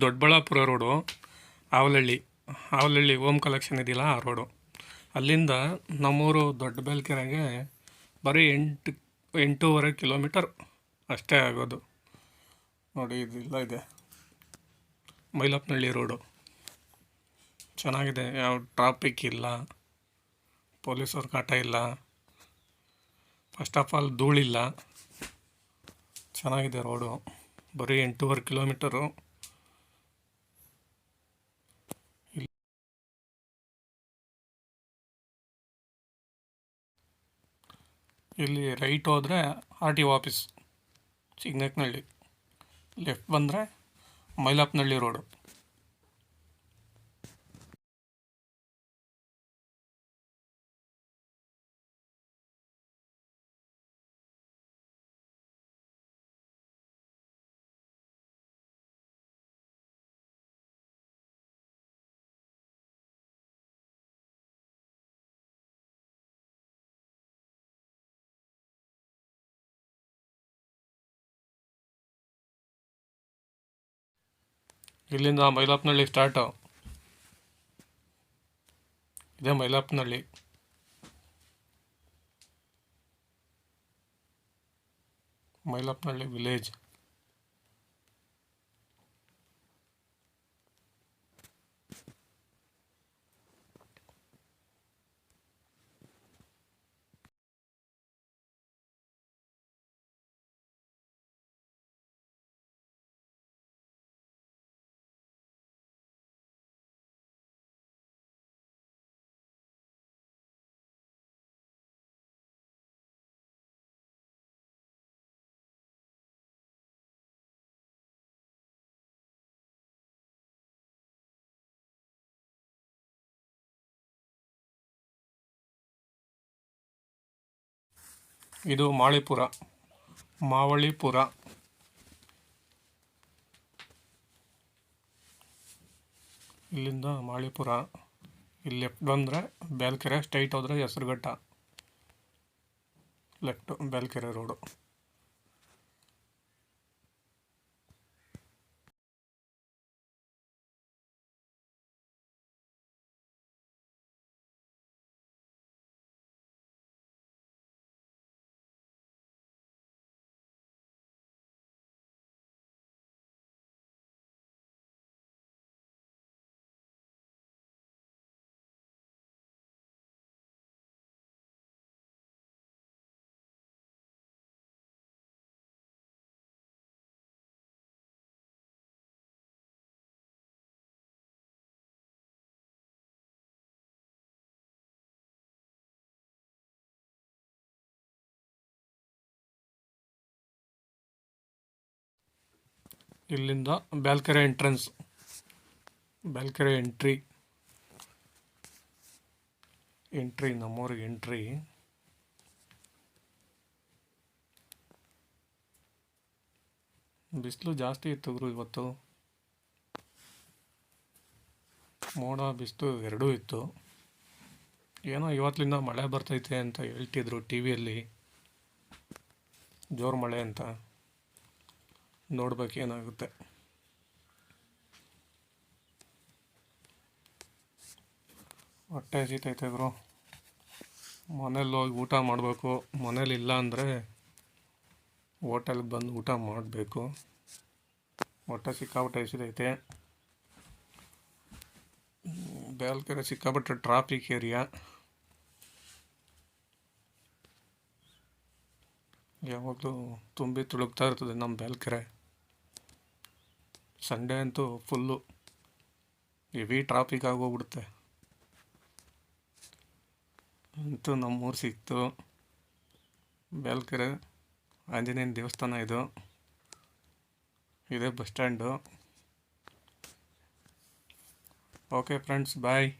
Doddaballapura road Avalahalli Avalahalli Om collection ಇದೆಯಲ್ಲ ಆ road. ಅಲ್ಲಿಂದ ನಮ್ಮೂರು ದೊಡ್ಡ ಬೆಲ್ಕೆರೆಗೆ ಬರೀ ಎಂಟು, ಎಂಟೂವರೆ ಕಿಲೋಮೀಟರ್ ಅಷ್ಟೇ ಆಗೋದು. ನೋಡಿ, ಇದೆಲ್ಲ ಇದೆ. ಮೈಲಪ್ಪನಳ್ಳಿ ರೋಡು. ಚೆನ್ನಾಗಿದೆ, ಯಾವ ಟ್ರಾಫಿಕ್ ಇಲ್ಲ, ಪೊಲೀಸವ್ರ ಕಾಟ ಇಲ್ಲ. ಫಸ್ಟ್ ಆಫ್ ಆಲ್ ಧೂಳಿಲ್ಲ. ಚೆನ್ನಾಗಿದೆ ರೋಡು. ಬರೀ ಎಂಟೂವರೆ ಕಿಲೋಮೀಟರು ಇಲ್ಲಿ ರೈಟ್ ಹೋದರೆ R T O office Chignaknahalli left ಬಂದರೆ ಮೈಲಾಪ್ನಹಳ್ಳಿ ರೋಡು ಇಲ್ಲಿಂದ ಮೈಲಾಪ್ನಹಳ್ಳಿ ಸ್ಟಾರ್ಟು ಇದೇ ಮೈಲಾಪ್ನಹಳ್ಳಿ ಮೈಲಾಪ್ನಹಳ್ಳಿ ವಿಲೇಜ್ ಇದು ಮಾಳಿಪುರ. ಮಾವಳಿಪುರ. ಇಲ್ಲಿಂದ ಮಾಳಿಪುರ. ಇಲ್ಲಿ ಲೆಫ್ಟ್ ಬಂದರೆ ಬ್ಯಾಲ್ಕೆರೆ ಸ್ಟ್ರೈಟ್ ಹೋದರೆ ಹೆಸರುಘಟ್ಟ. ಲೆಫ್ಟ್ ಬ್ಯಾಲ್ಕೆರೆ ರೋಡು ಇಲ್ಲಿಂದ Byalkere entrance Byalkere entry entry ನಮ್ಮೂರಿಗೆ ಎಂಟ್ರಿ ಬಿಸಿಲು ಜಾಸ್ತಿ ಇತ್ತು ಗುರು ಇವತ್ತು. ಮೋಡ, ಬಿಸಿಲು ಎರಡೂ ಇತ್ತು. ಏನೋ ಇವತ್ತಿನಿಂದ ಮಳೆ ಬರ್ತೈತೆ ಅಂತ ಹೇಳ್ತಿದ್ರು ಟಿ ವಿಯಲ್ಲಿ ಜೋರು ಮಳೆ ಅಂತ. ನೋಡ್ಬೇಕು ಏನಾಗುತ್ತೆ ಹೊಟ್ಟೆ ಹಸಿತೈತೆ ಗುರು ಮನೇಲಿ ಹೋಗಿ ಊಟ ಮಾಡಬೇಕು. ಮನೇಲಿ ಇಲ್ಲ ಅಂದರೆ ಹೋಟೆಲ್ಗೆ ಬಂದು ಊಟ ಮಾಡಬೇಕು. ಹೊಟ್ಟೆ ಸಿಕ್ಕಾಪಟ್ಟೆ ಹಸಿತೈತೆ. ಬೇಲ್ಕೆರೆ ಸಿಕ್ಕಾಪಟ್ಟೆ ಟ್ರಾಫಿಕ್ ಏರಿಯಾ ಯಾವಾಗಲೂ ತುಂಬಿ ತುಳುಕ್ತಾ ಇರ್ತದೆ ನಮ್ಮ ಬೇಲ್ಕೆರೆ. ಸಂಡೇ ಅಂತೂ ಫುಲ್ಲು ಹೆವಿ ಟ್ರಾಫಿಕ್ ಆಗೋಗ್ಬಿಡುತ್ತೆ. ಅಂತೂ ನಮ್ಮೂರು ಸಿಕ್ತು. ಬೇಲ್ಕೆರೆ ಆಂಜನೇಯನ ದೇವಸ್ಥಾನ ಇದು. ಇದೇ bus stand. Okay friends bye